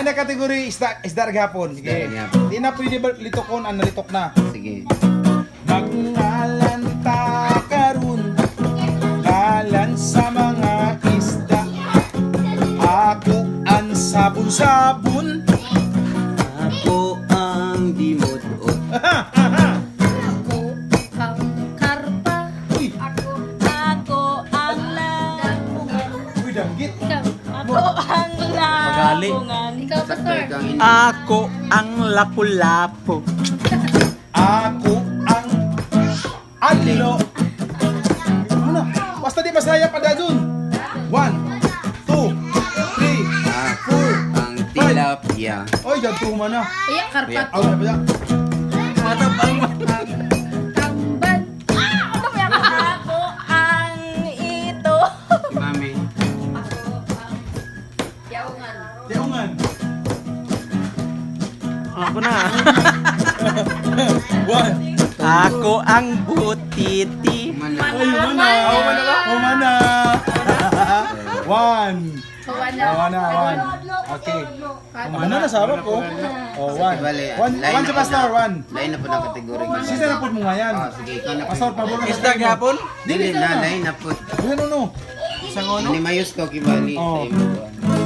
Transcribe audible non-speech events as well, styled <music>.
Lain na kategory isda, isda gapon. Sige. Di na pwede ba litokon ang nalitok na. Sige. Magngalan ta karon Ngalan sa mga isda Ako ang sabon-sabon Ako ang dimot-ot. Ako ang karpa. Uy, Ako ang lapungan. uy, danggit. Ako ang Ikaw, Pastor. ang in- Ako ang lapu-lapu. Ako ang Alilo Ano? Basta di masaya pa da dun One Two Three Ako ang tilapia. Oy, dyan tuma na Iya, karpat. Aw na ba yan? Tamban. Ano ba yan? Ako ang ito. Mami. Yaungan. Tiungan Ako na. <laughs> One Ako ang butiti. Mana. Ay, umana Umana Umana One Kawana. Umana One Okay Umana na sabi ko Oh, one One, one sa pastor, one Lain na po ng kategory. Sisa na po mo nga yan Ah, sige, ikaw na po. Pastor, pabor na Isda gapon? Dili na, lain na po. Ano, no, no Isang ono? Ani mayos ko kibali Oh. sa.